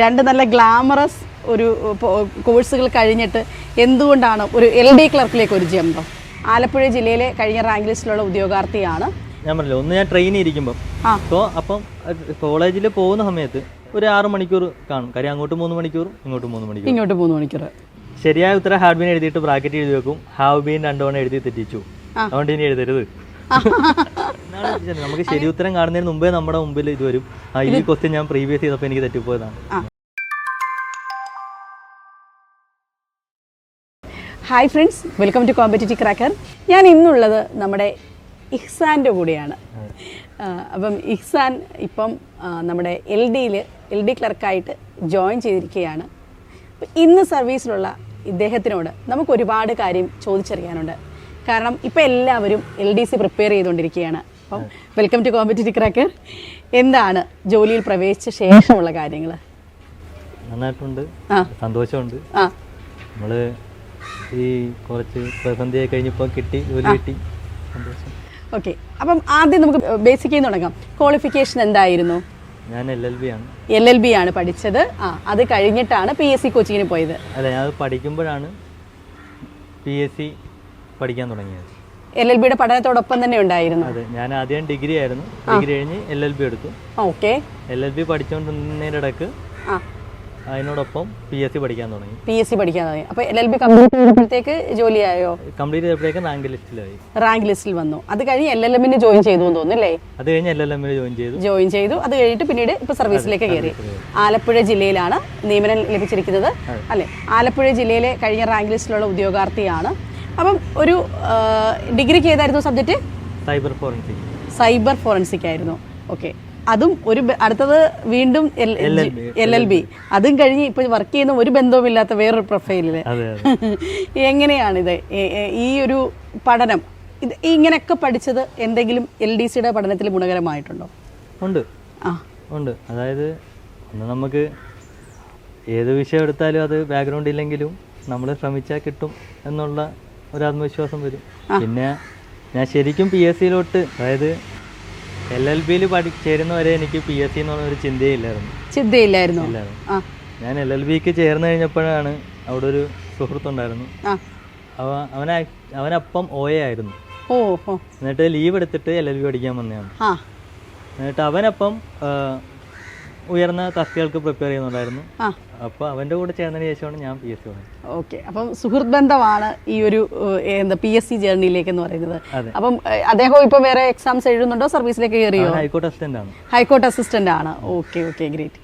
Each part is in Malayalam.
രണ്ട് നല്ല ഗ്ലാമറസ് ഒരു കോഴ്സുകൾ കഴിഞ്ഞിട്ട് എന്തുകൊണ്ടാണ് ഒരു എൽ ഡി ക്ലർക്കിലേക്ക് ഒരു ജമ്പ്? ആലപ്പുഴ ജില്ലയിലെ കഴിഞ്ഞ റാങ്ക് ലിസ്റ്റിലുള്ള ഉദ്യോഗാർത്ഥിയാണ്. ഞാൻ പറഞ്ഞില്ല ഒന്ന് ഞാൻ ട്രെയിനിൽ ഇരിക്കുമ്പോൾ. അപ്പോൾ അപ്പം കോളേജിൽ പോകുന്ന സമയത്ത് ഒരു ആറ് മണിക്കൂർ കാണും. കാര്യം അങ്ങോട്ട് മൂന്ന് മണിക്കൂർ ഇങ്ങോട്ട് മൂന്ന് മണിക്കൂർ. ഇങ്ങോട്ട് മൂന്ന് മണിക്കൂർ. ശരിയായ ഉത്തരം ഹാഡ് ബീൻ എഴുതിയിട്ട് ബ്രാക്കറ്റ് എഴുതി വെക്കും. ഹാവ് ബീൻ രണ്ടോണം എഴുതി തെറ്റിച്ചു. അതുകൊണ്ട് ഇനി എഴുതരുത്. നമുക്ക് ശരി ഉത്തരം കാണുന്നതിന് മുമ്പേ നമ്മുടെ മുമ്പിൽ ഇത് വരും. ഈ ക്വസ്റ്റ്യൻ ഞാൻ പ്രീവിയസ് ചെയ്തപ്പോൾ എനിക്ക് തെറ്റിപ്പോയതാണ്. Hi friends welcome to competitive cracker ഞാൻ ഇന്നുള്ളത് നമ്മുടെ ഇഹ്സാന്റെ കൂടെയാണ്. അപ്പം ഇഹ്സാൻ ഇപ്പം നമ്മുടെ എൽ ഡിയിൽ എൽ ഡി ക്ലർക്കായിട്ട് ജോയിൻ ചെയ്തിരിക്കുകയാണ്. ഇന്ന് സർവീസിലുള്ള ഇദ്ദേഹത്തിനോട് നമുക്ക് ഒരുപാട് കാര്യം ചോദിച്ചറിയാനുണ്ട്. കാരണം ഇപ്പം എല്ലാവരും എൽ ഡി സി പ്രിപ്പയർ ചെയ്തുകൊണ്ടിരിക്കുകയാണ്. അപ്പം വെൽക്കം ടു കോമ്പറ്റീറ്റീവ് ക്രാക്കർ എന്താണ് ജോലിയിൽ പ്രവേശിച്ച ശേഷമുള്ള കാര്യങ്ങൾ നന്നായിട്ടുണ്ട്. സന്തോഷമുണ്ട്. നമ്മൾ ഈ കുറച്ച് പ്രതിസന്ധിയായി കഴിഞ്ഞപ്പോൾ കിട്ടി ജോലി കിട്ടി. സന്തോഷം. ഓക്കെ അപ്പം ആദ്യം നമുക്ക് ബേസിക് നിന്ന് തുടങ്ങാം. ക്വാളിഫിക്കേഷൻ എന്തായിരുന്നു? ഞാൻ എൽ എൽ ബി ആണ്. എൽ എൽ ബി ആണ് പഠിച്ചത്. ആ അത് കഴിഞ്ഞിട്ടാണ് പി എസ് സി കോച്ചിങ്ങിന് പോയത്. അല്ല ഞാൻ പഠിക്കുമ്പോഴാണ് പി എസ് സി പഠിക്കാൻ തുടങ്ങിയത്. എൽ എൽ ബിയുടെ പഠനത്തോടൊപ്പം തന്നെ ഉണ്ടായിരുന്നു. അതെ ഞാൻ ആദ്യം ഡിഗ്രി ആയിരുന്നു. ഡിഗ്രി കഴിഞ്ഞ് എൽ എൽ ബി എടുത്തു. ഓക്കെ. എൽ എൽ ബി പഠിച്ചുകൊണ്ടിരുന്നതിനിടക്ക് അതിനോടൊപ്പം പി എസ് സി പഠിക്കാൻ തുടങ്ങി. പി എസ് സി പഠിക്കാൻ തുടങ്ങി. അപ്പോൾ എൽ എൽ ബി കംപ്ലീറ്റ് ചെയ്തപ്പോഴത്തേക്ക് ജോലിയായോ? കംപ്ലീറ്റ് ചെയ്തപ്പോഴേക്കും റാങ്ക് ലിസ്റ്റിലായി റാങ്ക് ലിസ്റ്റിൽ വന്നു. അത് കഴിഞ്ഞ് എൽ എൽ എമ്മിന് ജോയിൻ ചെയ്തു എന്ന് അത് കഴിഞ്ഞ് എൽ എൽ എമ്മിന് ജോയിൻ ചെയ്തു. ജോയിൻ ചെയ്തു. അത് കഴിഞ്ഞിട്ട് പിന്നീട് ഇപ്പോൾ സർവീസിലേക്ക് കയറി. ആലപ്പുഴ ജില്ലയിലാണ് നിയമനം ലഭിച്ചിരിക്കുന്നത് അല്ലേ? ആലപ്പുഴ ജില്ലയിലെ കഴിഞ്ഞ റാങ്ക് ലിസ്റ്റിലുള്ള ഉദ്യോഗാർത്ഥിയാണ് അപ്പം ഒരു ഡിഗ്രിക്ക് ഏതായിരുന്നു subject? Cyber forensic. Cyber forensic ആയിരുന്നു ഓക്കെ. അതും ഒരു അടുത്തത് വീണ്ടും എൽ എൽ ബി. അതും കഴിഞ്ഞ് ഇപ്പൊ വർക്ക് ചെയ്യുന്ന ഒരു ബന്ധവുമില്ലാത്ത വേറൊരു പ്രൊഫൈലിൽ എങ്ങനെയാണിത്? ഈ ഒരു പഠനം ഇത് ഇങ്ങനെയൊക്കെ പഠിച്ചത് എന്തെങ്കിലും എൽ ഡി സിയുടെ പഠനത്തിൽ ഗുണകരമായിട്ടുണ്ടോ? ഉണ്ട്. ആ. ഉണ്ട്. അതായത് നമുക്ക് ഏത് വിഷയം എടുത്താലും അത് ബാക്ക്ഗ്രൗണ്ട് ഇല്ലെങ്കിലും നമ്മൾ ശ്രമിച്ചാൽ കിട്ടും എന്നുള്ള ഒരു ആത്മവിശ്വാസം വരും പിന്നെ ഞാൻ ശരിക്കും പി എസ് സിയിലോട്ട് അതായത് എൽ എൽ ബിയിൽ പഠി ചേരുന്നവരെ എനിക്ക് പി എസ് സി എന്ന് പറഞ്ഞൊരു ചിന്തയേ ചിന്തയില്ലായിരുന്നു. ചിന്തയില്ലായിരുന്നു ഞാൻ എൽ എൽ ബിക്ക് ചേർന്ന് കഴിഞ്ഞപ്പോഴാണ് അവിടെ ഒരു സുഹൃത്തുണ്ടായിരുന്നു. ആ. അവ അവന അവനപ്പം എ ആയിരുന്നു. എന്നിട്ട് ലീവ് എടുത്തിട്ട് എൽ എൽ ബി പഠിക്കാൻ വന്നതാണ്. എന്നിട്ട് അവനപ്പം ഉയർന്ന തസ്തികൾക്ക് പ്രിപ്പയർ ചെയ്യുന്നുണ്ടായിരുന്നു. അപ്പൊ അപ്പോൾ അവന്റെ കൂടെ ചേർന്നതിന് ശേഷമാണ് ഞാൻ പി എസ് സി ഓക്കെ അപ്പം സുഹൃത്ത് ബന്ധമാണ് ഈ ഒരു എന്താ പി എസ് സി ജേർണിയിലേക്ക് എന്ന് പറയുന്നത്. അപ്പം അദ്ദേഹം ഇപ്പൊ വേറെ എക്സാംസ് എഴുതുന്നുണ്ടോ? സർവീസിലേക്ക് കയറിയോ? ഹൈക്കോർട്ട് അസിസ്റ്റന്റ് ആണ്. ഹൈക്കോർട്ട് അസിസ്റ്റന്റ് ആണ്. ഓക്കെ ഓക്കെ ഗ്രേറ്റ്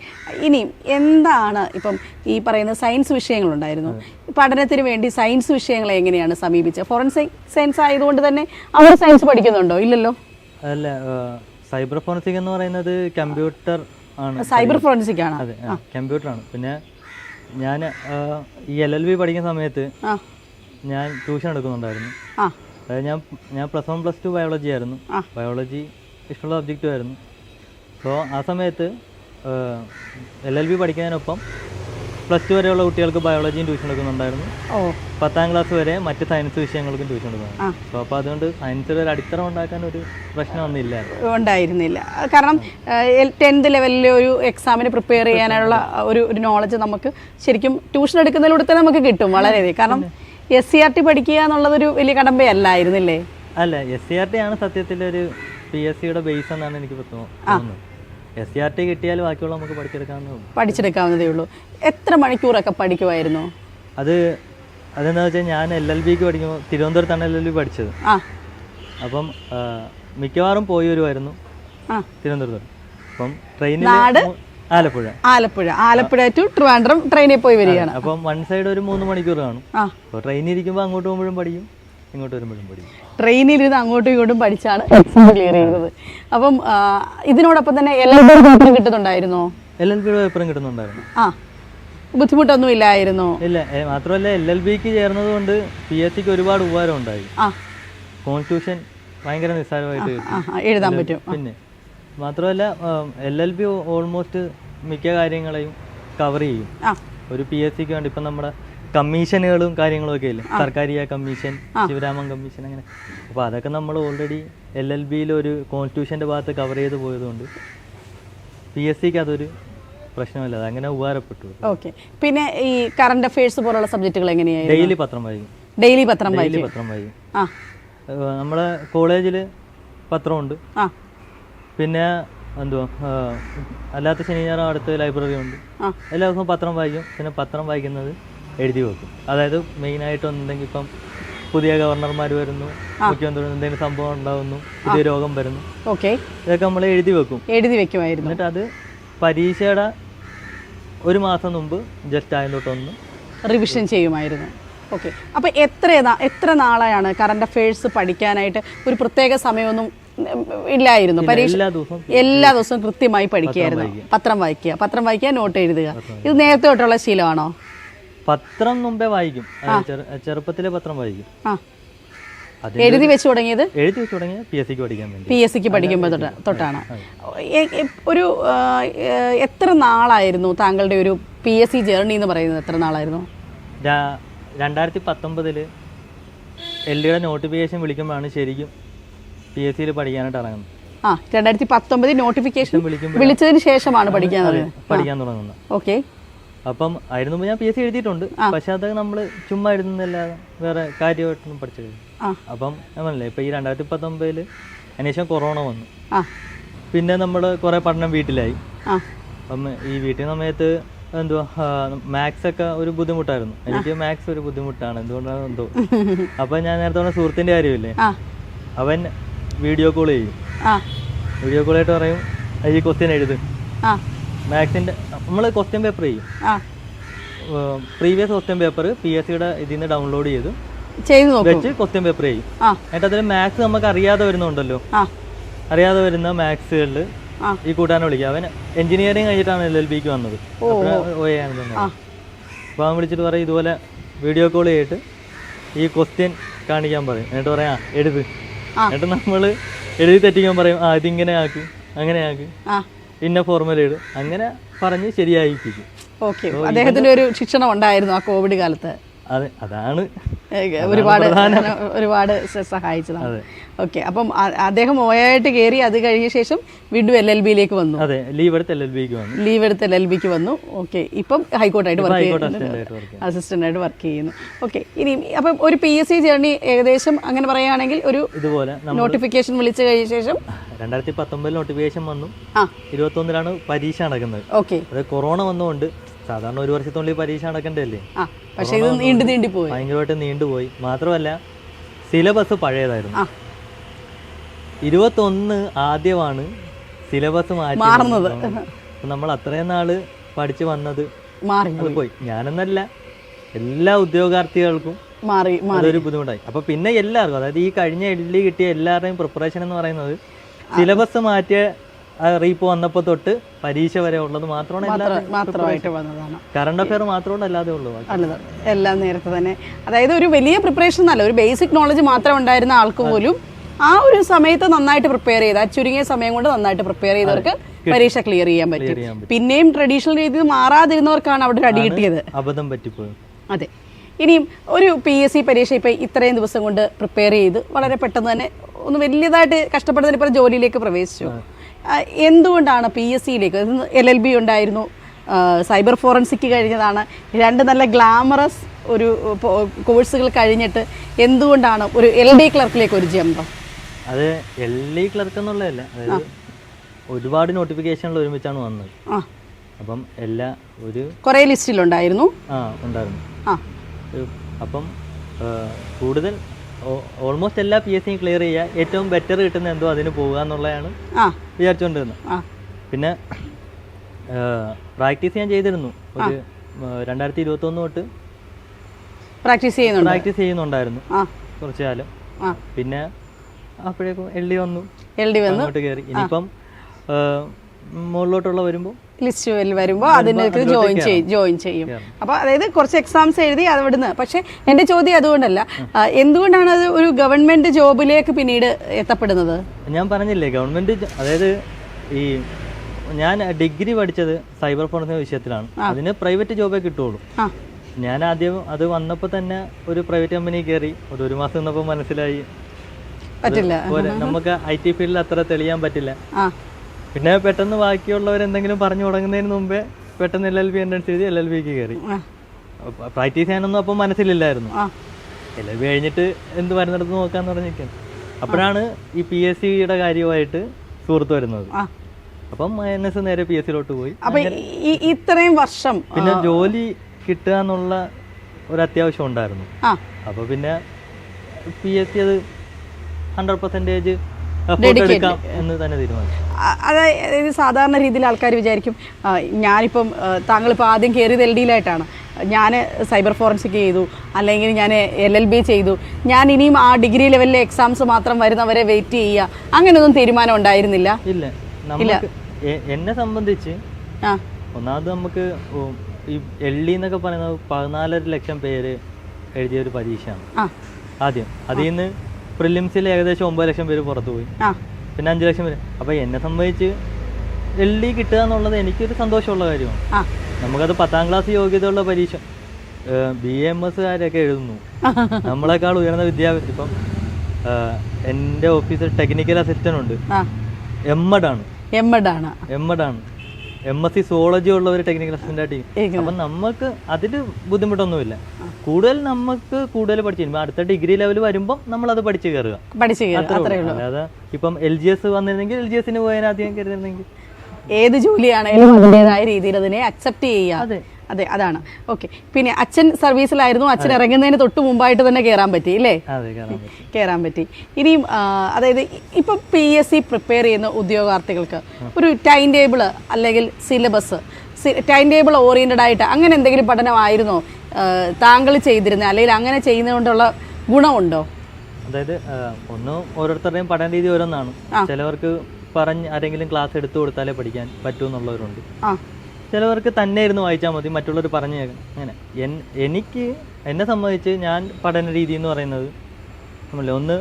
ഇനി എന്താണ് ഇപ്പം ഈ പറയുന്ന സയൻസ് വിഷയങ്ങൾ ഉണ്ടായിരുന്നു പഠനത്തിന് വേണ്ടി സയൻസ് വിഷയങ്ങളെ എങ്ങനെയാണ് സമീപിച്ചത്? ഫോറൻസിക് സയൻസ് ആയതുകൊണ്ട് തന്നെ അവർ സയൻസ് പഠിക്കുന്നുണ്ടോ? ഇല്ലല്ലോ. അല്ല സൈബർ ഫോറൻസിക് എന്ന് പറയുന്നത് കമ്പ്യൂട്ടർ സൈബർ ഫോറൻസിക് ആണ് അതെ കമ്പ്യൂട്ടറാണ്. പിന്നെ ഞാൻ ഈ എൽ എൽ ബി പഠിക്കുന്ന സമയത്ത് ഞാൻ ട്യൂഷൻ എടുക്കുന്നുണ്ടായിരുന്നു. അതായത് ഞാൻ ഞാൻ plus one plus two biology ആയിരുന്നു. ബയോളജി ഇഷ്ടമുള്ള സബ്ജക്റ്റും ആയിരുന്നു സോ ആ സമയത്ത് എൽ എൽ ബി പഠിക്കുന്നതിനൊപ്പം പ്ലസ് ടു വരെയുള്ള കുട്ടികൾക്ക് ബയോളജിയും ട്യൂഷൻ എടുക്കുന്നുണ്ടായിരുന്നു. പത്താം ക്ലാസ് വരെ മറ്റ് സയൻസ് വിഷയങ്ങൾക്കും ട്യൂഷൻ എടുക്കുന്നുണ്ട്. അപ്പൊ സോ അപ്പോൾ അതുകൊണ്ട് സയൻസിൽ ഒരു അടിത്തറ ഉണ്ടാക്കാൻ ഒരു പ്രശ്നം ഒന്നുമില്ല ഉണ്ടായിരുന്നില്ല. കാരണം ടെൻത്ത് ലെവലിലെ ഒരു എക്സാമിന് പ്രിപ്പയർ ചെയ്യാനുള്ള ഒരു ഒരു നോളജ് നമുക്ക് ശരിക്കും ട്യൂഷൻ എടുക്കുന്നതിലൂടെ തന്നെ നമുക്ക് കിട്ടും വളരെയധികം. കാരണം എസ് സി ആർ ടി പഠിക്കുക എന്നുള്ളതൊരു വലിയ കടമ്പയല്ലായിരുന്നില്ലേ അല്ല എസ് സി ആർ ടി ആണ് സത്യത്തിൽ ഒരു പി എസ് സിയുടെ ബേസ് എന്നാണ് എനിക്ക് തോന്നുന്നത്. എസ് സി ആർ ടി കിട്ടിയാൽ ബാക്കിയുള്ള നമുക്ക് പഠിച്ചെടുക്കാവുന്നേ ഉള്ളൂ. പഠിച്ചെടുക്കാവുന്നതേ ഉള്ളൂ. എത്ര മണിക്കൂറൊക്കെ പഠിക്കുമായിരുന്നു അത് അതെന്താ വെച്ചാൽ ഞാൻ എൽ എൽ ബിക്ക് പഠിക്കുമ്പോൾ തിരുവനന്തപുരത്താണ് എൽ എൽ ബി പഠിച്ചത്. ആ. അപ്പം ആ, മിക്കവാറും പോയി വരുമായിരുന്നു ആ. തിരുവനന്തപുരത്ത് അപ്പം ട്രെയിനിൽ ആലപ്പുഴ. ആലപ്പുഴ. ആലപ്പുഴ ടു ട്രിവാൻഡ്രം ട്രെയിനിൽ പോയി വരികയാണ്. അപ്പം വൺ സൈഡ് ഒരു മൂന്ന് മണിക്കൂർ കാണും. ആ. അപ്പോൾ ട്രെയിനിൽ ഇരിക്കുമ്പോൾ അങ്ങോട്ട് പോകുമ്പോഴും പഠിക്കും ഇങ്ങോട്ട് വരുമ്പോഴും പഠിക്കും. ട്രെയിനിൽ ഇരുന്ന് അങ്ങോട്ടും ഇങ്ങോട്ടും പഠിച്ചാണ് എക്സാം ക്ലിയർ ചെയ്തത്. അപ്പം ഇതിനോടൊപ്പം തന്നെ എല്ലാ പേപ്പറും കിട്ടുന്നുണ്ടായിരുന്നോ? എൽ എൽ ബിയുടെ പേപ്പറും കിട്ടുന്നുണ്ടായിരുന്നു. ആ ബുദ്ധിമുട്ടൊന്നും ഇല്ലായിരുന്നോ? ഇല്ല മാത്രമല്ല എൽ എൽ ബിക്ക് ചേർന്നത് കൊണ്ട് പി എസ് സിക്ക് ഒരുപാട് ഉപകാരം ഉണ്ടായി. ആ. കോൺസ്റ്റിറ്റ്യൂഷൻ ഭയങ്കര നിസ്സാരമായിട്ട് എഴുതാൻ പറ്റും. പിന്നെ മാത്രമല്ല എൽ എൽ ബി ഓൾമോസ്റ്റ് മിക്ക കാര്യങ്ങളെയും കവർ ചെയ്യും. ആ. ഒരു പി എസ് സിക്ക് വേണ്ടി. ഇപ്പം നമ്മുടെ കമ്മീഷനുകളും കാര്യങ്ങളും ഒക്കെ ഇല്ലേ? സർക്കാരിയ കമ്മീഷൻ ശിവരാമൻ കമ്മീഷൻ അങ്ങനെ. അപ്പോൾ അതൊക്കെ നമ്മൾ ഓൾറെഡി എൽ എൽ ബിയിൽ ഒരു കോൺസ്റ്റിറ്റ്യൂഷന്റെ ഭാഗത്ത് കവർ ചെയ്ത് പോയതുകൊണ്ട് പി എസ് സിക്ക് അതൊരു പ്രശ്നമില്ല. അങ്ങനെ ഉപകാരപ്പെട്ടു. ഓക്കെ പിന്നെ ഈ കറണ്ട് അഫയേഴ്സ് പോലുള്ള സബ്ജക്റ്റുകൾ എങ്ങനെയായിരുന്നു? ഡെയിലി പത്രം വായിക്കും. ഡെയിലി പത്രം ഡെയിലി വായിക്കും. പത്രം വായിക്കും. നമ്മളെ കോളേജിൽ പത്രമുണ്ട്. പിന്നെ എന്തുവാ? അല്ലാത്ത ശനി ഞായറും അടുത്ത് ലൈബ്രറി ഉണ്ട്. എല്ലാ ദിവസവും പത്രം വായിക്കും. പിന്നെ പത്രം വായിക്കുന്നത് എഴുതി വെക്കും. അതായത് മെയിനായിട്ട് എന്തെങ്കിലും ഇപ്പം പുതിയ ഗവർണർമാർ വരുന്നു മുഖ്യമന്ത്രി എന്തെങ്കിലും സംഭവം ഉണ്ടാവുന്നു പുതിയ രോഗം വരുന്നു. ഓക്കെ. ഇതൊക്കെ നമ്മൾ എഴുതി വെക്കും. എഴുതി വെക്കുമായിരുന്നു. എന്നിട്ട് അത് പരീക്ഷയുടെ ഒരു മാസം മുമ്പ് ജസ്റ്റ് അതിന്റെ തൊട്ടൊന്ന് റിവിഷൻ ചെയ്യുമായിരുന്നു. ഓക്കെ. അപ്പോൾ എത്ര എത്ര നാളെയാണ് കറണ്ട് അഫയേഴ്സ് പഠിക്കാനായിട്ട് ഒരു പ്രത്യേക സമയമൊന്നും ഇല്ലായിരുന്നു? പരീക്ഷ എല്ലാ ദിവസവും എല്ലാ ദിവസവും കൃത്യമായി പഠിക്കുകയായിരുന്നു. പത്രം വായിക്കുക പത്രം വായിക്കുക നോട്ട് എഴുതുക. ഇത് നേരത്തെ തൊട്ടുള്ള ശീലമാണോ? പത്രം മുമ്പേ വായിക്കും. ചെറുപ്പത്തിലെ പത്രം വായിക്കും. എഴുതി വെച്ച് തുടങ്ങിയത്? എഴുതി വെച്ച് തുടങ്ങിയത് പി എസ് സിക്ക് പഠിക്കാൻ വേണ്ടി. പി എസ് സിക്ക് പഠിക്കുമ്പോൾ തൊട്ടാണ്? ഒരു എത്ര നാളായിരുന്നു താങ്കളുടെ ഒരു പി എസ് സി ജേർണി എന്ന് പറയുന്നത് എത്ര നാളായിരുന്നു? രണ്ടായിരത്തി പത്തൊമ്പതിൽ എൽ ഡിയുടെ നോട്ടിഫിക്കേഷൻ വിളിക്കുമ്പോഴാണ് ശരിക്കും പി എസ് സിയിൽ പഠിക്കാനായിട്ട് ഇറങ്ങുന്നത്. ആ രണ്ടായിരത്തി പത്തൊമ്പതിൽ നോട്ടിഫിക്കേഷൻ വിളിച്ചതിന് ശേഷമാണ് പഠിക്കാൻ പഠിക്കാൻ തുടങ്ങുന്നത്. ഓക്കെ. അപ്പം അതിന് മുമ്പ് ഞാൻ പി എസ് സി എഴുതിയിട്ടുണ്ട്. പക്ഷെ അത് നമ്മൾ ചുമ്മാ എഴുതുന്നില്ലാതെ വേറെ കാര്യമായിട്ടൊന്നും പഠിച്ചത് അപ്പം പറഞ്ഞില്ലേ ഇപ്പം ഈ രണ്ടായിരത്തി പത്തൊമ്പതിൽ അതിനുശേഷം കൊറോണ വന്നു. പിന്നെ നമ്മൾ കുറേ പഠനം വീട്ടിലായി. അപ്പം ഈ വീട്ടിൽ സമയത്ത് എന്തുവാ മാത്സ് ഒക്കെ ഒരു ബുദ്ധിമുട്ടായിരുന്നു. എനിക്ക് മാത്സ് ഒരു ബുദ്ധിമുട്ടാണ്. എന്തുകൊണ്ടാണ് എന്തോ. അപ്പം ഞാൻ നേരത്തെ പറഞ്ഞ സുഹൃത്തിന്റെ കാര്യമില്ലേ? അവൻ വീഡിയോ കോൾ ചെയ്യും. വീഡിയോ കോൾ ആയിട്ട് പറയും ഈ ക്വസ്റ്റ്യൻ എഴുതും. മാത്സിന്റെ നമ്മൾ ക്വസ്റ്റ്യൻ പേപ്പർ ചെയ്യും. Previous question paper P S സിയുടെ ഇതിൽ നിന്ന് ഡൗൺലോഡ് ചെയ്ത് വെച്ച് ക്വസ്റ്റ്യൻ പേപ്പർ ചെയ്യും. എന്നിട്ട് അതിൽ മാത്സ് നമുക്ക് അറിയാതെ വരുന്നുണ്ടല്ലോ. അറിയാതെ വരുന്ന മാത്സുകളിൽ ഈ കൂട്ടാനെ വിളിക്കുക അവൻ എഞ്ചിനീയറിംഗ് കഴിഞ്ഞിട്ടാണ് എൽ എൽ ബിക്ക് വന്നത്. അപ്പോൾ അവൻ വിളിച്ചിട്ട് പറയും ഇതുപോലെ വീഡിയോ കോൾ ചെയ്തിട്ട് ഈ ക്വസ്റ്റ്യൻ കാണിക്കാൻ പറയും. എന്നിട്ട് പറയാം എഴുത്. എന്നിട്ട് നമ്മൾ എഴുതി തെറ്റിക്കാൻ പറയും ആ ഇതിങ്ങനെ ആക്കി അങ്ങനെ ആക്കി. ഇന്ന ഫോർമുല ഇട്. അങ്ങനെ പറഞ്ഞ് ശരിയായിപ്പിക്കും ഓക്കെ അദ്ദേഹത്തിന് ഒരു ശിക്ഷണം ഉണ്ടായിരുന്നു ആ കോവിഡ് കാലത്ത്. അതെ അതാണ് ഒരുപാട് ഒരുപാട് സഹായിച്ചതാണ്. അതെ. ഓക്കെ അപ്പം അദ്ദേഹം ഓയായിട്ട് കയറി അത് കഴിഞ്ഞ ശേഷം വീണ്ടും എൽ എൽ ബിയിലേക്ക് വന്നു. അതെ ലീവ് എടുത്ത് എൽ എൽ ബിക്ക് വന്നു. ലീവ് എടുത്ത് എൽ എൽ ബിക്ക് വന്നു. ഓക്കെ ഇപ്പം ഹൈക്കോർട്ടായിട്ട് വർക്ക് ചെയ്യുന്നു. അസിസ്റ്റന്റ് ആയിട്ട് വർക്ക് ചെയ്യുന്നു. ഓക്കെ ഇനി അപ്പം ഒരു പി എസ് സി ജേർണി ഏകദേശം അങ്ങനെ പറയുകയാണെങ്കിൽ ഒരു ഇതുപോലെ നോട്ടിഫിക്കേഷൻ വിളിച്ചു കഴിഞ്ഞ ശേഷം? രണ്ടായിരത്തി പത്തൊമ്പതിൽ നോട്ടിഫിക്കേഷൻ വന്നു ഇരുപത്തൊന്നിലാണ് പരീക്ഷ നടക്കുന്നത്. ഓക്കെ. അത് കൊറോണ വന്നുകൊണ്ട് സാധാരണ ഒരു വർഷത്തിനുള്ളിൽ പരീക്ഷ നടക്കണ്ടല്ലേ പക്ഷേ ഇത് നീണ്ടു നീണ്ടി പോയി ഭയങ്കരമായിട്ട് നീണ്ടുപോയി. മാത്രമല്ല സിലബസ് പഴയതായിരുന്നു. ഇരുപത്തൊന്ന് ആദ്യമാണ് സിലബസ് മാറ്റി മാറുന്നത്. നമ്മൾ അത്രയും നാൾ പഠിച്ചു വന്നത് മാറി പോയി. ഞാനെന്നല്ല എല്ലാ ഉദ്യോഗാർത്ഥികൾക്കും മാറി മാറി. അതൊരു ബുദ്ധിമുട്ടായി. അപ്പൊ പിന്നെ എല്ലാവർക്കും അതായത് ഈ കഴിഞ്ഞ എല്ലി കിട്ടിയ എല്ലാവരുടെയും പ്രിപ്പറേഷൻ എന്ന് പറയുന്നത് സിലബസ് മാറ്റിയ റീപ്പ് വന്നപ്പോ തൊട്ട് പരീക്ഷ വരെ ഉള്ളത് മാത്രമാണ് കറണ്ട് അഫയർ മാത്രമല്ല അല്ലാതെ ഉള്ളൂ എല്ലാം നേരത്തെ തന്നെ. അതായത് ഒരു വലിയ പ്രിപ്പറേഷൻ അല്ല ഒരു ബേസിക് നോളജ് മാത്രം ഉണ്ടായിരുന്ന ആൾക്ക് പോലും ആ ഒരു സമയത്ത് നന്നായിട്ട് പ്രിപ്പയർ ചെയ്ത് ആ ചുരുങ്ങിയ സമയം കൊണ്ട് നന്നായിട്ട് പ്രിപ്പയർ ചെയ്തവർക്ക് പരീക്ഷ ക്ലിയർ ചെയ്യാൻ പറ്റും. പിന്നെയും ട്രഡീഷണൽ രീതിയിൽ മാറാതിരുന്നവർക്കാണ് അവിടെ ഒരു അടി കിട്ടിയത്. അബദ്ധം പറ്റിപ്പോയി. അതെ. ഇനിയും ഒരു പി എസ് സി പരീക്ഷ ഇപ്പം ഇത്രയും ദിവസം കൊണ്ട് പ്രിപ്പയർ ചെയ്ത് വളരെ പെട്ടെന്ന് തന്നെ ഒന്ന് വലിയതായിട്ട് കഷ്ടപ്പെടുന്നതിന് ഇപ്പോൾ ജോലിയിലേക്ക് പ്രവേശിച്ചു. എന്തുകൊണ്ടാണ് പി എസ് സിയിലേക്ക് എൽ എൽ ബി ഉണ്ടായിരുന്നു. സൈബർ ഫോറൻസിക് കഴിഞ്ഞതാണ്. രണ്ട് നല്ല ഗ്ലാമറസ് ഒരു കോഴ്സുകൾ കഴിഞ്ഞിട്ട് എന്തുകൊണ്ടാണ് ഒരു എൽ ഡി ക്ലർക്കിലേക്ക് ഒരു ജമ്പം അത് എൽ ഇ ക്ലർക്ക് എന്നുള്ളതല്ല. അതായത് ഒരുപാട് നോട്ടിഫിക്കേഷനുകൾ ഒരുമിച്ചാണ് വന്നത്. അപ്പം എല്ലാ ഒരു കുറേ ലിസ്റ്റിലുണ്ടായിരുന്നു. ആ ഉണ്ടായിരുന്നു. ആ. ഉണ്ടായിരുന്നു അപ്പം കൂടുതൽ ഓൾമോസ്റ്റ് എല്ലാ പി എസ് സിയും ക്ലിയർ ചെയ്യുക ഏറ്റവും ബെറ്റർ കിട്ടുന്ന എന്തോ അതിന് പോവുക എന്നുള്ളതാണ് വിചാരിച്ചുകൊണ്ടിരുന്നത് പിന്നെ പ്രാക്ടീസ് ഞാൻ ചെയ്തിരുന്നു. ഒരു രണ്ടായിരത്തി ഇരുപത്തി ഒന്ന് തൊട്ട് പ്രാക്ടീസ് പ്രാക്ടീസ് ചെയ്യുന്നുണ്ടായിരുന്നു. കുറച്ചു കാലം. പിന്നെ അപ്പോഴേക്കും എള്ളി വന്നു. എൽ ഡി വന്നു. അങ്ങോട്ട് കയറി. ഇനിയിപ്പം മുകളിലോട്ടുള്ള വരുമ്പോൾ ലിസ്റ്റ് വരുമ്പോൾ അതിനൊക്കെ ജോയിൻ ചെയ്യും ജോയിൻ ചെയ്യും. അപ്പോൾ അതായത് കുറച്ച് എക്സാംസ് എഴുതി അവിടുന്ന്. പക്ഷേ എന്റെ ചോദ്യം അതുകൊണ്ടല്ല. എന്തുകൊണ്ടാണ് അത് ഒരു ഗവൺമെന്റ് ജോബിലേക്ക് പിന്നീട് എത്തപ്പെടുന്നത്? ഞാൻ പറഞ്ഞില്ലേ ഗവൺമെന്റ് അതായത് ഈ ഞാൻ ഡിഗ്രി പഠിച്ചത് സൈബർ ഫോറൻസിക് വിഷയത്തിലാണ്. അതിന് പ്രൈവറ്റ് ജോബേ കിട്ടുള്ളൂ ഞാൻ ആദ്യം അത് വന്നപ്പോൾ തന്നെ ഒരു പ്രൈവറ്റ് കമ്പനി കയറി. ഒരു ഒരു മാസം നിന്നപ്പോൾ മനസ്സിലായി. പറ്റില്ല. നമുക്ക് ഐ ടി ഫീൽഡിൽ അത്ര തെളിയാൻ പറ്റില്ല. പിന്നെ പെട്ടെന്ന് ബാക്കിയുള്ളവർ എന്തെങ്കിലും പറഞ്ഞു തുടങ്ങുന്നതിന് മുമ്പേ പെട്ടെന്ന് എൽ എൽ ബി എൻട്രൻസ് എഴുതി എൽ എൽ ബിക്ക് കയറി പ്രാക്ടീസ് ചെയ്യാനൊന്നും അപ്പം മനസ്സിലില്ലായിരുന്നു. എൽ എൽ ബി കഴിഞ്ഞിട്ട് എന്ത് വരുന്നിടത്ത് നോക്കാന്ന് പറഞ്ഞിരിക്കുന്നു അപ്പോഴാണ് ഈ പി എസ് സിയുടെ കാര്യമായിട്ട് സുഹൃത്ത് വരുന്നത്. അപ്പം എൻ എസ് നേരെ പി എസ് സിയിലോട്ട് പോയി. ഇത്രയും വർഷം പിന്നെ ജോലി കിട്ടുക എന്നുള്ള ഒരു അത്യാവശ്യം ഉണ്ടായിരുന്നു. അപ്പൊ പിന്നെ പി എസ് സി അത് ഹൺഡ്രഡ് പെർസെന്റേജ് തീരുമാനിച്ചു. അ- അതായത് സാധാരണ രീതിയിൽ ആൾക്കാർ വിചാരിക്കും ഞാനിപ്പം താങ്കളിപ്പോൾ ആദ്യം കയറിയത് എൽ ഡിയിലായിട്ടാണ് ഞാൻ സൈബർ ഫോറൻസിക് ചെയ്തു അല്ലെങ്കിൽ ഞാൻ എൽ എൽ ബി ചെയ്തു. ഞാൻ ഇനിയും ആ ഡിഗ്രി ലെവലിലെ എക്സാംസ് മാത്രം വരുന്നവരെ വെയിറ്റ് ചെയ്യുക. അങ്ങനെയൊന്നും തീരുമാനം ഉണ്ടായിരുന്നില്ല. ഇല്ല. നമുക്ക് എന്നെ സംബന്ധിച്ച് ഒന്നാമത് നമുക്ക് ഈ എൽ ഡി എന്നൊക്കെ പറയുന്നത് പതിനാലര ലക്ഷം പേര് എഴുതിയ ഒരു പരീക്ഷയാണ്. ആദ്യം. അതിൽ നിന്ന് പ്രിലിംസിൽ ഏകദേശം ഒമ്പത് ലക്ഷം പേര് പുറത്തു പോയി. പിന്നെ അഞ്ചു ലക്ഷം പേര്. അപ്പൊ എന്നെ സംബന്ധിച്ച് എൽ ഡി കിട്ടുക എന്നുള്ളത് എനിക്കൊരു സന്തോഷമുള്ള കാര്യമാണ്. നമുക്കത് പത്താം ക്ലാസ് യോഗ്യതയുള്ള പരീക്ഷ. ബി എം എസ്സുകാരൊക്കെ എഴുതുന്നു. നമ്മളെക്കാൾ ഉയർന്ന വിദ്യാഭ്യാസം ഇപ്പം എന്റെ എന്റെ ഓഫീസിൽ ടെക്നിക്കൽ അസിസ്റ്റന്റ് ഉണ്ട്. ആ. എം ആണ്. എം എസ് സി സോളജി ഉള്ള ഒരു ടെക്നിക്കൽ അസിസ്റ്റന്റ് ടീം അപ്പൊ നമുക്ക് അതിൽ ബുദ്ധിമുട്ടൊന്നുമില്ല. കൂടുതൽ നമുക്ക് കൂടുതൽ പഠിച്ചു കഴിയുമ്പോൾ അടുത്ത ഡിഗ്രി ലെവൽ വരുമ്പോൾ നമ്മൾ അത് കയറുക. പഠിച്ചു കയറുക. ഉള്ളൂ. അല്ലാതെ ഇപ്പം എൽ ജി എസ് വന്നിരുന്നെങ്കിൽ എൽ ജി എസിന് പോയാൽ ആദ്യം കരുതിരുന്നെങ്കിൽ ഏത് ജോലിയാണെങ്കിലും അതിന്റെതായ രീതിയിൽ അതിനെ അക്സെപ്റ്റ് ചെയ്യുക. അതെ. അതെ അതാണ്. ഓക്കെ പിന്നെ അച്ഛൻ സർവീസിലായിരുന്നു. അച്ഛൻ ഇറങ്ങുന്നതിന് തൊട്ട് മുമ്പായിട്ട് തന്നെ കയറാൻ പറ്റി അല്ലേ കയറാൻ പറ്റും. ഇനിയും അതായത് ഇപ്പം പി എസ് സി പ്രിപ്പയർ ചെയ്യുന്ന ഉദ്യോഗാർത്ഥികൾക്ക് ഒരു ടൈം ടേബിൾ അല്ലെങ്കിൽ സിലബസ് ടൈം ടേബിൾ ഓറിയന്റഡ് ആയിട്ട് അങ്ങനെ എന്തെങ്കിലും പഠനമായിരുന്നോ? താങ്കൾ ചെയ്തിരുന്നത്? അല്ലെങ്കിൽ അങ്ങനെ ചെയ്യുന്നതുകൊണ്ടുള്ള ഗുണമുണ്ടോ? അതായത് ഒന്ന് ഓരോരുത്തരുടെയും പഠന രീതി ഓരോന്നാണ്. ചിലവർക്ക് പറഞ്ഞ് ആരെങ്കിലും ക്ലാസ് എടുത്തു കൊടുത്താലേ പഠിക്കാൻ പറ്റൂ എന്നുള്ളവരുണ്ട്. ചിലവർക്ക് തന്നെ ഇരുന്ന് വായിച്ചാൽ മതി മറ്റുള്ളവർ പറഞ്ഞു കേൾക്കണം അങ്ങനെ. എൻ എനിക്ക് എന്നെ സംബന്ധിച്ച് ഞാൻ പഠന രീതി എന്ന് പറയുന്നത് ഒന്ന്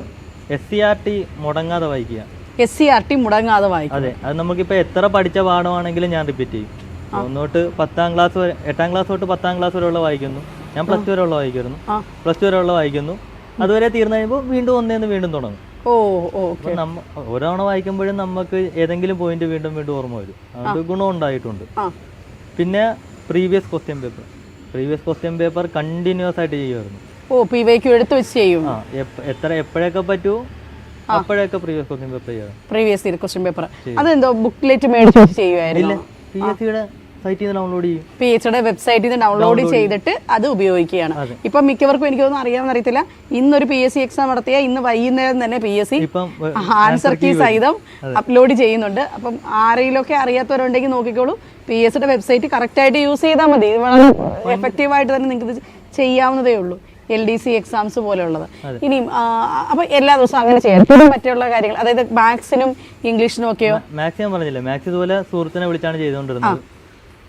എസ് സി ആർ ടി മുടങ്ങാതെ വായിക്കുക. എസ് സി ആർ ടി മുടങ്ങാതെ വായിക്കുക. അതെ. അത് നമുക്കിപ്പോൾ എത്ര പഠിച്ച പാഠമാണെങ്കിലും ഞാൻ റിപ്പീറ്റ് ചെയ്യും. ഒന്നോട്ട് പത്താം ക്ലാസ് വരെ എട്ടാം ക്ലാസ് തൊട്ട് പത്താം ക്ലാസ് വരെയുള്ള വായിക്കുന്നു. ഞാൻ പ്ലസ് ടു വരെയുള്ള വായിക്കുന്നു. പ്ലസ് ടു വരെയുള്ള വായിക്കുന്നു. അതുവരെ തീർന്നു കഴിയുമ്പോൾ വീണ്ടും ഒന്നേന്ന് വീണ്ടും തുടങ്ങും. ഓ നമ്മ ഓരോ തവണ വായിക്കുമ്പോഴും നമുക്ക് ഏതെങ്കിലും പോയിന്റ് വീണ്ടും വീണ്ടും ഓർമ്മ വരും. അത് ഗുണം ഉണ്ടായിട്ടുണ്ട്. പിന്നെ previous question paper previous question paper continuous ആയിട്ട് ചെയ്യുമായിരുന്നു ഓ പി വൈക്ക് എടുത്ത് വെച്ച് ചെയ്യും. ആ എപ്പ- എത്ര എപ്പോഴൊക്കെ പറ്റൂ? അപ്പോഴൊക്കെ പ്രീവിയസ് ക്വസ്റ്റ്യൻ പേപ്പർ ചെയ്യാം പ്രീവിയസ് ഇയർ ക്വസ്റ്റ്യൻ പേപ്പർ അതെന്തോ ബുക്ക്ലെറ്റ് മേടിച്ച് വെച്ച് ചെയ്യുമായിരുന്നു പി എസ് സിയുടെ സൈറ്റിൽ നിന്ന് ഡൗൺലോഡ് ചെയ്യും. പി എച്ച് വെബ്സൈറ്റിൽ നിന്ന് ഡൗൺലോഡ് ചെയ്തിട്ട് അത് ഉപയോഗിക്കുകയാണ്. അതെ. ഇപ്പം മിക്കവർക്കും എനിക്കൊന്നും അറിയാമെന്ന് അറിയത്തില്ല. ഇന്നൊരു പി എസ് സി എക്സാം നടത്തിയ ഇന്ന് വൈകുന്നേരം തന്നെ പി എസ് സി ഇപ്പം ആൻസർ കീ സഹിതം അപ്ലോഡ് ചെയ്യുന്നുണ്ട്. അപ്പം ആരെങ്കിലുമൊക്കെ അറിയാത്തവരുണ്ടെങ്കിൽ നോക്കിക്കോളൂ. പി എസ് സിയുടെ വെബ്സൈറ്റ് കറക്റ്റായിട്ട് യൂസ് ചെയ്താൽ മതി. വളരെ എഫക്റ്റീവ് ആയിട്ട് തന്നെ നിങ്ങൾക്ക് ചെയ്യാവുന്നതേ ഉള്ളൂ. എൽ ഡി സി എക്സാംസ് പോലെയുള്ളത്. ഇനിയും അപ്പൊ എല്ലാ ദിവസവും അങ്ങനെ ചെയ്യാം. മറ്റുള്ള കാര്യങ്ങൾ. അതായത് മാത്സിനും ഇംഗ്ലീഷിനും ഒക്കെയോ? മാത്സ് ഞാൻ പറഞ്ഞില്ലേ? മാത്സ് ഇതുപോലെ സുഹൃത്തിനെ വിളിച്ചാണ് ചെയ്തുകൊണ്ടിരുന്നത്.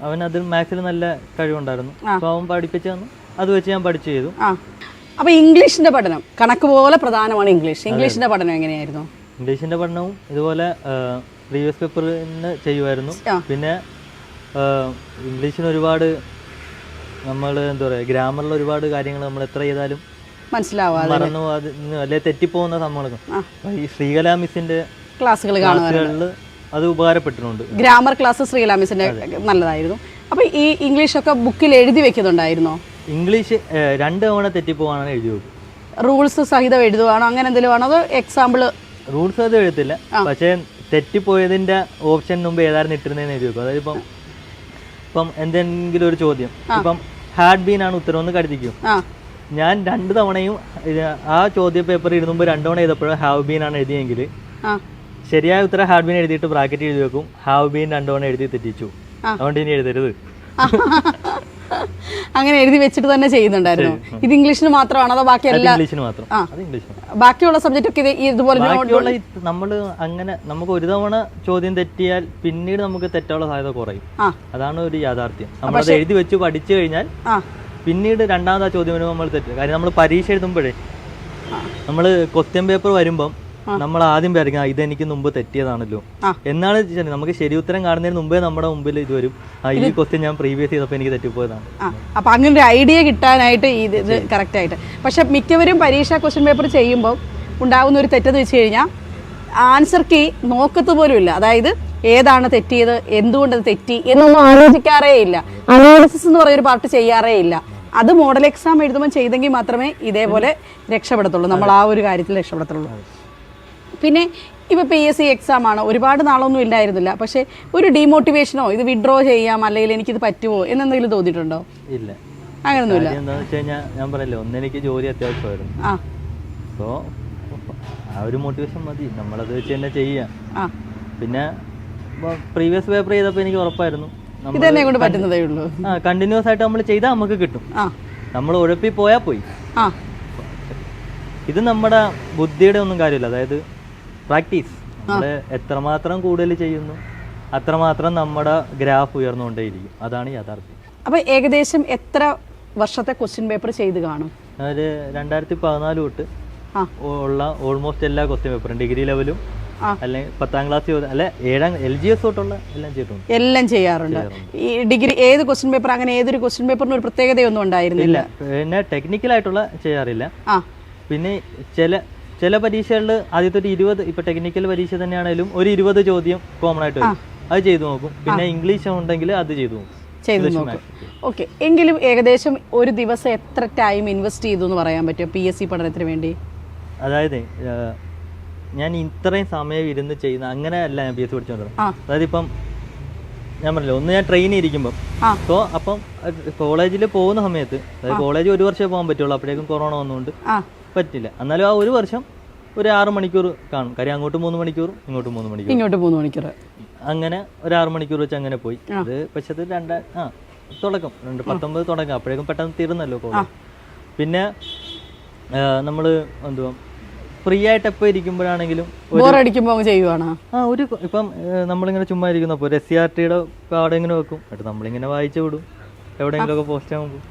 അവൻ അതിൽ മാത്സിൽ നല്ല കഴിവുണ്ടായിരുന്നു. അപ്പൊ അവൻ പഠിപ്പിച്ചു തന്നു. അത് വെച്ച് ഞാൻ പഠിച്ചു ചെയ്തു. അപ്പൊ ഇംഗ്ലീഷിന്റെ പഠനം. കണക്ക് പോലെ പ്രധാനമാണ് ഇംഗ്ലീഷ്. ഇംഗ്ലീഷിന്റെ പഠനം എങ്ങനെയായിരുന്നു? ഇംഗ്ലീഷിന്റെ പഠനവും ഇതുപോലെ പ്രീവിയസ് പേപ്പറിന് ചെയ്യുമായിരുന്നു. പിന്നെ ഇംഗ്ലീഷിന് ഒരുപാട് നമ്മൾ എന്താ പറയുക ഗ്രാമറിൽ ഒരുപാട് കാര്യങ്ങൾ നമ്മൾ എത്ര ചെയ്താലും മനസ്സിലാവാതെ മറന്നു അത് അല്ലെ തെറ്റിപ്പോകുന്ന സംഭവങ്ങൾ ഈ ശ്രീകലാ മിസ്സിന്റെ ക്ലാസ്സുകൾ കാണുക അത് ഉപകാരപ്പെട്ടിട്ടുണ്ട്. ഗ്രാമർ ക്ലാസ് ശ്രീലാമിസിന്റെ നല്ലതായിരുന്നു. അപ്പൊ ഈ ഇംഗ്ലീഷ് ഒക്കെ ബുക്കിൽ എഴുതി വെക്കുന്നുണ്ടായിരുന്നോ? ഇംഗ്ലീഷ് രണ്ട് തവണ തെറ്റിപ്പോവാണ് എഴുതി വെക്കും റൂൾസ് സഹിതം എഴുതുവാണോ? അങ്ങനെ എന്തെങ്കിലും ആണോ? അതോ എക്സാമ്പിൾ റൂൾസ് അത് എഴുതത്തില്ല പക്ഷേ തെറ്റിപ്പോയതിന്റെ ഓപ്ഷൻ മുമ്പ് ഏതായിരുന്നു ഇട്ടിരുന്നതെന്ന് എഴുതി വെക്കും. അതായത് ഇപ്പം ഇപ്പം എന്തെങ്കിലും ഒരു ചോദ്യം. ഇപ്പം ഹാഡ് ബീൻ ആണ് ഉത്തരം എന്ന് കരുതിക്കും? ഞാൻ രണ്ട് തവണയും ആ ചോദ്യ പേപ്പർ എഴുതുമ്പോൾ രണ്ട് തവണ ചെയ്തപ്പോഴും ഹാവ് ബീൻ ആണ് എഴുതിയെങ്കിൽ ശരിയായ ഉത്തരം ഹാഡ് ബീൻ എഴുതിയിട്ട് ബ്രാക്കറ്റ് എഴുതി വെക്കും. ഹാവ് ബീൻ രണ്ട് തവണ എഴുതി തെറ്റിച്ചു. അതുകൊണ്ട് ഇനി എഴുതരുത്. അങ്ങനെ എഴുതി വെച്ചിട്ട് തന്നെ ചെയ്യുന്നുണ്ടായിരുന്നു. ഇത് ഇംഗ്ലീഷിന് മാത്രമാണ് അതോ ബാക്കി എല്ലാ ഇംഗ്ലീഷിന് മാത്രം. ബാക്കിയുള്ള സബ്ജക്റ്റ് ഒക്കെ ഇത് ഇതുപോലെ നമ്മൾ അങ്ങനെ നമുക്ക് ഒരു തവണ ചോദ്യം തെറ്റിയാൽ പിന്നീട് നമുക്ക് തെറ്റാനുള്ള സാധ്യത കുറയും. അതാണ് ഒരു യാഥാർത്ഥ്യം. നമ്മളത് എഴുതി വെച്ച് പഠിച്ചു കഴിഞ്ഞാൽ പിന്നീട് രണ്ടാമതാ ആ ചോദ്യം വരുമ്പോൾ നമ്മൾ തെറ്റും. കാര്യം നമ്മൾ പരീക്ഷ എഴുതുമ്പോഴേ നമ്മൾ ക്വസ്റ്റ്യൻ പേപ്പർ വരുമ്പം നമ്മൾ ആദ്യം വിചാരിക്കും "ആ, ഇതെനിക്ക് മുമ്പ് തെറ്റിയതാണല്ലോ. എന്നാണ് നമുക്ക് ശരി ഉത്തരം കാണുന്നതിന് മുമ്പേ നമ്മുടെ മുമ്പിൽ ഇത് വരും. ഈ ക്വസ്റ്റ്യൻ ഞാൻ പ്രീവിയസ് ചെയ്തപ്പോൾ എനിക്ക് തെറ്റിപ്പോയതാണ്. അപ്പൊ അങ്ങനെ ഒരു ഐഡിയ കിട്ടാനായിട്ട് ഇത് കറക്റ്റ് ആയിട്ട്. പക്ഷെ മിക്കവരും പരീക്ഷാ ക്വസ്റ്റ്യൻ പേപ്പർ ചെയ്യുമ്പോൾ ഉണ്ടാകുന്ന ഒരു തെറ്റെന്ന് വെച്ച് കഴിഞ്ഞാൽ ആൻസർ കീ നോക്കത്ത് പോലും ഇല്ല. അതായത് ഏതാണ് തെറ്റിയത് എന്തുകൊണ്ട് അത് തെറ്റി എന്നൊന്നും ആലോചിക്കാറേ ഇല്ല. അനാലിസിസ് എന്ന് പറയുന്ന ഒരു പാർട്ട് ചെയ്യാറേ ഇല്ല. അത് മോഡൽ എക്സാം എഴുതുമ്പോൾ ചെയ്തെങ്കിൽ മാത്രമേ ഇതേപോലെ രക്ഷപ്പെടത്തുള്ളൂ. നമ്മൾ ആ ഒരു കാര്യത്തിൽ രക്ഷപ്പെടത്തുള്ളൂ. പിന്നെ ഇപ്പോൾ പി എസ് സി എക്സാം ആണ്. ഒരുപാട് നാളൊന്നും ഇല്ലായിരുന്നില്ല. പക്ഷേ ഒരു ഡീമോട്ടിവേഷനോ ഇത് വിഡ്രോ ചെയ്യാം അല്ലെങ്കിൽ എനിക്കിത് പറ്റുമോ എന്നെന്തെങ്കിലും തോന്നിയിട്ടുണ്ടോ? ഇല്ല. എന്താണെന്ന് വെച്ച് കഴിഞ്ഞാൽ ഞാൻ പറയല്ലോ ഒന്നെനിക്ക് ജോലി അത്യാവശ്യമായിരുന്നു. ആ. സോ ആ ഒരു മോട്ടിവേഷൻ മതി. നമ്മളത് വെച്ച് തന്നെ ചെയ്യാം. ആ. പിന്നെ പ്രീവിയസ് പേപ്പർ ചെയ്തപ്പോൾ എനിക്ക് ഉറപ്പായിരുന്നു. ഇതെന്നെ കൊണ്ട് പറ്റുന്നതേ ഉള്ളൂ. ആ കണ്ടിന്യൂസ് ആയിട്ട് നമ്മൾ ചെയ്താൽ നമുക്ക് കിട്ടും. നമ്മൾ ഉഴപ്പി പോയാൽ പോയി. ആ. ഇത് നമ്മുടെ ബുദ്ധിയുടെ ഒന്നും കാര്യമില്ല. അതായത് പ്രാക്ടീസ്. നമ്മൾ എത്രമാത്രം കൂടുതൽ ചെയ്യുന്നു അത്രമാത്രം നമ്മുടെ ഗ്രാഫ് ഉയർന്നുകൊണ്ടേയിരിക്കും. അതാണ് യാഥാർത്ഥ്യം. അപ്പൊ ഏകദേശം എത്ര വർഷത്തെ ക്വസ്റ്റ്യൻ പേപ്പർ ചെയ്ത് കാണും? അതായത് രണ്ടായിരത്തി പതിനാല് തൊട്ട് ഉള്ള ഓൾമോസ്റ്റ് എല്ലാ ക്വസ്റ്റ്യൻ പേപ്പറും ഡിഗ്രി ലെവലും. അല്ലെങ്കിൽ പത്താം ക്ലാസ് അല്ലെ ഏഴാം എൽ ജി എസ് തൊട്ടുള്ള എല്ലാം ചെയ്തിട്ടുണ്ട്. എല്ലാം ചെയ്യാറുണ്ട്. ഈ ഡിഗ്രി ഏത് ക്വസ്റ്റ്യൻ പേപ്പർ അങ്ങനെ ഏതൊരു ക്വസ്റ്റ്യൻ പേപ്പറിന് ഒരു പ്രത്യേകതയൊന്നും ഉണ്ടായിരുന്നില്ല. പിന്നെ ടെക്നിക്കലായിട്ടുള്ള ചെയ്യാറില്ല. ആ. പിന്നെ ചില ചില പരീക്ഷകളിൽ ആദ്യത്തെ ഒരു ഇരുപത് ഇപ്പൊ ടെക്നിക്കൽ പരീക്ഷ തന്നെയാണെങ്കിലും ഒരു ഇരുപത് ചോദ്യം കോമൺ ആയിട്ട് വരും. അത് ചെയ്തു നോക്കും. പിന്നെ ഇംഗ്ലീഷ് ഉണ്ടെങ്കിൽ അത് ചെയ്തു നോക്കും. ചെയ്തു നോക്കും. ഓക്കെ എങ്കിലും ഏകദേശം ഒരു ദിവസം എത്ര ടൈം ഇൻവെസ്റ്റ് ചെയ്തു എന്ന് പറയാൻ പറ്റുമോ? പി എസ് സി പഠനത്തിന് വേണ്ടി? അതായത് ഞാൻ ഇത്രയും സമയം ഇരുന്ന് ചെയ്യുന്ന അങ്ങനെ അല്ല ഞാൻ പി എസ് സി പഠിച്ചുകൊണ്ടിരുന്നത്. അതായത് ഇപ്പം ഞാൻ പറഞ്ഞില്ല ഒന്ന് ഞാൻ ട്രെയിനിൽ ഇരിക്കുമ്പോൾ. സോ അപ്പം കോളേജിൽ പോകുന്ന സമയത്ത് അതായത് കോളേജ് ഒരു വർഷമേ പോകാൻ പറ്റുള്ളൂ. അപ്പോഴേക്കും കൊറോണ വന്നുകൊണ്ട് പറ്റില്ല. എന്നാലും ആ ഒരു വർഷം ഒരു ആറ് മണിക്കൂർ കാണും. കാര്യം അങ്ങോട്ട് മൂന്ന് മണിക്കൂർ ഇങ്ങോട്ട് മൂന്ന് മണിക്കൂർ. ഇങ്ങോട്ട് മൂന്ന് മണിക്കൂർ. അങ്ങനെ ഒരു ആറ് മണിക്കൂർ വെച്ച് അങ്ങനെ പോയി. അത് പക്ഷേ അത് രണ്ടാ ആ തുടക്കം. രണ്ട് പത്തൊമ്പത് തുടക്കം. അപ്പോഴേക്കും പെട്ടെന്ന് തീർന്നല്ലോ കോളേജ് പിന്നെ നമ്മൾ എന്തുവാ ഫ്രീ ആയിട്ട് എപ്പോൾ ഇരിക്കുമ്പോഴാണെങ്കിലും ചെയ്യുവാണ്? ആ ഒരു ഇപ്പം നമ്മളിങ്ങനെ ചുമ്മാ ഇരിക്കുന്നപ്പോൾ അപ്പോൾ എസ് സി ആർ ടിയുടെ കാർഡ് ഇങ്ങനെ വെക്കും? എന്നിട്ട് നമ്മളിങ്ങനെ വായിച്ചു വിടും. എവിടെയെങ്കിലുമൊക്കെ പോസ്റ്റ് ആകുമ്പോൾ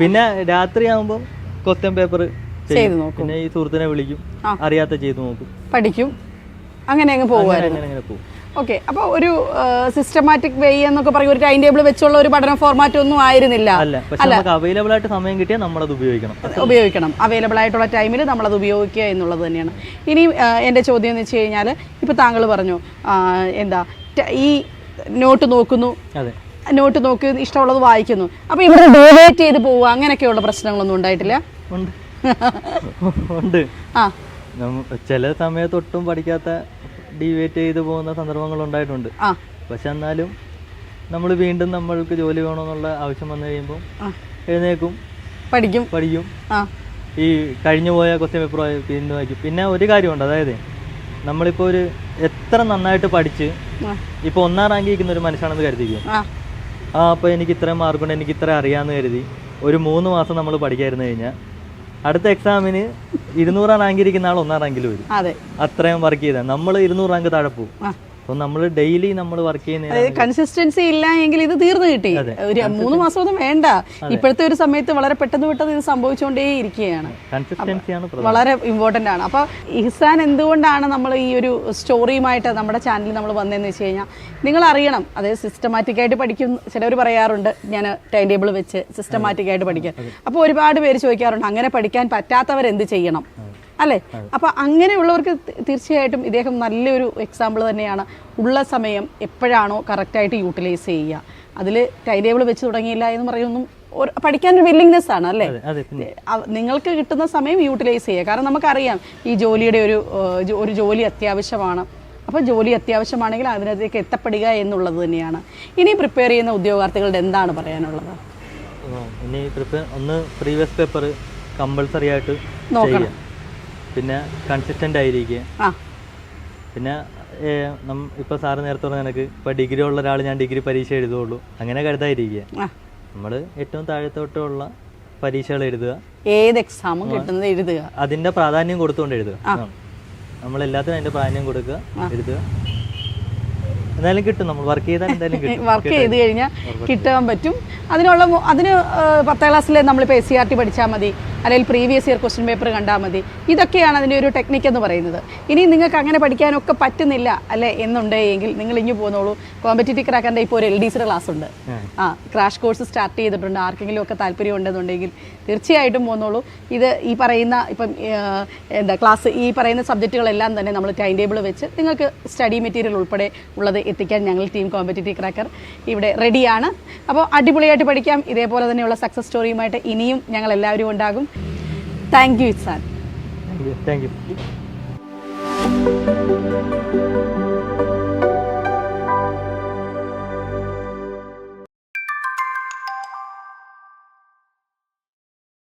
പിന്നെ രാത്രി ആകുമ്പോൾ പേപ്പർ ചെയ്ത് നോക്കും. പിന്നെ ഈ സുഹൃത്തിനെ വിളിക്കും. അറിയാത്ത ചെയ്തു നോക്കും. പഠിക്കും. അങ്ങനെ അങ്ങ് പോകുമായിരുന്നു. ഓക്കെ. അപ്പോൾ ഒരു സിസ്റ്റമാറ്റിക് വേ എന്നൊക്കെ പറയും. ഒരു ടൈം ടേബിൾ വെച്ചുള്ള ഒരു പഠന ഫോർമാറ്റ് ഒന്നും ആയിരുന്നില്ല. അല്ല. അവൈലബിൾ ആയിട്ട് സമയം കിട്ടിയാൽ നമ്മളത് ഉപയോഗിക്കണം. ഉപയോഗിക്കണം. അവൈലബിൾ ആയിട്ടുള്ള ടൈമിൽ നമ്മളത് ഉപയോഗിക്കുക എന്നുള്ളത് തന്നെയാണ്. ഇനി എന്റെ എന്റെ ചോദ്യം എന്ന് വെച്ച് കഴിഞ്ഞാൽ ഇപ്പോൾ താങ്കൾ പറഞ്ഞു എന്താ ഈ നോട്ട് നോക്കുന്നു. അതെ. നോട്ട് നോക്കി ഇഷ്ടമുള്ളത് വായിക്കുന്നു. അപ്പോൾ ഇവിടെ ഡേവേറ്റ് ചെയ്ത് പോവുക. അങ്ങനെയൊക്കെയുള്ള പ്രശ്നങ്ങളൊന്നും ഉണ്ടായിട്ടില്ല? ഉണ്ട്. ഉണ്ട്. ചില സമയത്ത് ഒട്ടും പഠിക്കാത്ത ഡിവേറ്റ് ചെയ്തു പോകുന്ന സന്ദർഭങ്ങൾ ഉണ്ടായിട്ടുണ്ട്. പക്ഷെ എന്നാലും നമ്മൾ വീണ്ടും നമ്മൾക്ക് ജോലി വേണമെന്നുള്ള ആവശ്യം വന്നു കഴിയുമ്പോൾ എഴുന്നേക്കും പഠിക്കും. പഠിക്കും. ഈ കഴിഞ്ഞു പോയ ക്വസ്റ്റ്യൻ പേപ്പർ പിന്നെ വായിക്കും. പിന്നെ ഒരു കാര്യമുണ്ട്. അതായത് നമ്മളിപ്പോൾ ഒരു എത്ര നന്നായിട്ട് പഠിച്ച് ഇപ്പൊ ഇപ്പോൾ ഒന്നാം റാങ്ക് ഇരിക്കുന്ന ഒരു മനുഷ്യനാണെന്ന് കരുതിക്കും? ആ. അപ്പൊ അപ്പോൾ എനിക്ക് ഇത്രയും മാർക്കുണ്ട് എനിക്ക് ഇത്ര അറിയാമെന്ന് കരുതി ഒരു മൂന്ന് മാസം നമ്മൾ പഠിക്കായിരുന്നു കഴിഞ്ഞാൽ അടുത്ത എക്സാമിന് ഇരുന്നൂറാം റാങ്ക് ഇരിക്കുന്ന ആൾ ഒന്നാം റാങ്കിൽ വരും. അതെ. അത്രയും വർക്ക് ചെയ്താൽ നമ്മൾ ഇരുന്നൂറ് റാങ്ക് താഴെ പോകും ആ അപ്പോൾ നമ്മൾ ഡെയിലി നമ്മൾ വർക്ക് ചെയ്യുന്ന കൺസിസ്റ്റൻസി ഇല്ല എങ്കിൽ ഇത് തീർന്നു കിട്ടി. ഒരു മൂന്ന് മാസം ഒന്നും വേണ്ട. ഇപ്പോഴത്തെ ഒരു സമയത്ത് വളരെ പെട്ടെന്ന് പെട്ടെന്ന് ഇത് സംഭവിച്ചുകൊണ്ടേ ഇരിക്കുകയാണ്. വളരെ ഇമ്പോർട്ടന്റ് ആണ്. അപ്പൊ ഇഹ്സാൻ എന്തുകൊണ്ടാണ് നമ്മൾ ഈ ഒരു സ്റ്റോറിയുമായിട്ട് നമ്മുടെ ചാനലിൽ നമ്മൾ വന്നതെന്ന് വെച്ച് കഴിഞ്ഞാൽ നിങ്ങൾ അറിയണം അതായത് സിസ്റ്റമാറ്റിക് ആയിട്ട് പഠിക്കും ചിലവർ പറയാറുണ്ട് ഞാൻ ടൈം ടേബിൾ വെച്ച് സിസ്റ്റമാറ്റിക് ആയിട്ട് പഠിക്കാം അപ്പോൾ ഒരുപാട് പേര് ചോദിക്കാറുണ്ട് അങ്ങനെ പഠിക്കാൻ പറ്റാത്തവർ എന്ത് ചെയ്യണം അല്ലേ? അപ്പൊ അങ്ങനെയുള്ളവർക്ക് തീർച്ചയായിട്ടും ഇദ്ദേഹം നല്ലൊരു എക്സാമ്പിൾ തന്നെയാണ്. ഉള്ള സമയം എപ്പോഴാണോ കറക്റ്റായിട്ട് യൂട്ടിലൈസ് ചെയ്യുക. അതിൽ ടൈം ടേബിൾ വെച്ച് തുടങ്ങിയില്ല എന്ന് പറയുന്നതും ഒരു പഠിക്കാനൊരു വില്ലിങ്നെസ് ആണ് അല്ലേ? നിങ്ങൾക്ക് കിട്ടുന്ന സമയം യൂട്ടിലൈസ് ചെയ്യുക. കാരണം നമുക്കറിയാം ഈ ജോലിയുടെ ഒരു ഒരു ജോലി അത്യാവശ്യമാണ്. അപ്പോൾ ജോലി അത്യാവശ്യമാണെങ്കിൽ അതിനകത്തേക്ക് എത്തപ്പെടുക എന്നുള്ളത് തന്നെയാണ്. ഇനി പ്രിപ്പയർ ചെയ്യുന്ന ഉദ്യോഗാർത്ഥികളുടെ എന്താണ് പറയാനുള്ളത്? ഇനി പ്രിപ്പയർ ഒന്ന് പ്രീവിയസ് പേപ്പർ കമ്പൾസറി ആയിട്ട് നോക്കണം. പിന്നെ കൺസിസ്റ്റന്റ് ആയിരിക്കുക പിന്നെ ഇപ്പൊ സാറ് നേരത്തെ പറഞ്ഞ നിനക്ക് ഇപ്പൊ ഡിഗ്രി ഉള്ള ഒരാൾ ഞാൻ ഡിഗ്രി പരീക്ഷ എഴുതുള്ളൂ. അങ്ങനെ കരുതാതിരിക്കുക നമ്മൾ നമ്മൾ ഏറ്റവും താഴത്തോട്ടുള്ള പരീക്ഷകൾ എഴുതുക. ഏത് എക്സാമും കിട്ടുന്നത് എഴുതുക. അതിന്റെ പ്രാധാന്യം കൊടുത്തുകൊണ്ട് എഴുതുക. നമ്മൾ എല്ലാത്തിനും അതിന്റെ പ്രാധാന്യം കൊടുക്കുക എഴുതുക. എന്തായാലും കിട്ടും. നമ്മൾ വർക്ക് ചെയ്താൽ എന്തായാലും കിട്ടും. വർക്ക് ചെയ്ത് കഴിഞ്ഞാൽ കിട്ടാൻ പറ്റും. അതിനുള്ള അതിന് പത്താം ക്ലാസ്സിൽ നമ്മളിപ്പോൾ എസ് സി ആർ ടി പഠിച്ചാൽ മതി. അല്ലെങ്കിൽ പ്രീവിയസ് ഇയർ ക്വസ്റ്റ്യൻ പേപ്പർ കണ്ടാൽ മതി. ഇതൊക്കെയാണ് അതിന്റെ ഒരു ടെക്നിക്ക് എന്ന് പറയുന്നത്. ഇനി നിങ്ങൾക്ക് അങ്ങനെ പഠിക്കാനൊക്കെ പറ്റുന്നില്ല അല്ലേ എന്നുണ്ടെങ്കിൽ നിങ്ങൾ ഇങ്ങ് പോന്നോളൂ. കോമ്പറ്റേറ്റീവ് ക്രാക്കറിന്റെ ഇപ്പോൾ ഒരു എൽ ഡി സിയുടെ ക്ലാസ് ഉണ്ട്. ആ. ക്രാഷ് കോഴ്സ് സ്റ്റാർട്ട് ചെയ്തിട്ടുണ്ട്. ആർക്കെങ്കിലും ഒക്കെ താല്പര്യം ഉണ്ടെന്നുണ്ടെങ്കിൽ തീർച്ചയായിട്ടും പോന്നോളൂ. ഇത് ഈ പറയുന്ന ഇപ്പം എന്താ ക്ലാസ് ഈ പറയുന്ന സബ്ജക്റ്റുകളെല്ലാം തന്നെ നമ്മൾ ടൈം ടേബിൾ വെച്ച് നിങ്ങൾക്ക് സ്റ്റഡി മെറ്റീരിയൽ ഉൾപ്പെടെ ഉള്ളത് എത്തിക്കാൻ ഞങ്ങൾ ടീം കോമ്പറ്റേറ്റീവ് ക്രാക്കർ ഇവിടെ റെഡിയാണ് അപ്പോൾ അടിപൊളിയായിട്ട് പഠിക്കാം. ഇതേപോലെ തന്നെയുള്ള സക്സസ് സ്റ്റോറിയുമായിട്ട് ഇനിയും ഞങ്ങൾ എല്ലാവരും ഉണ്ടാകും. Thank you sir thank you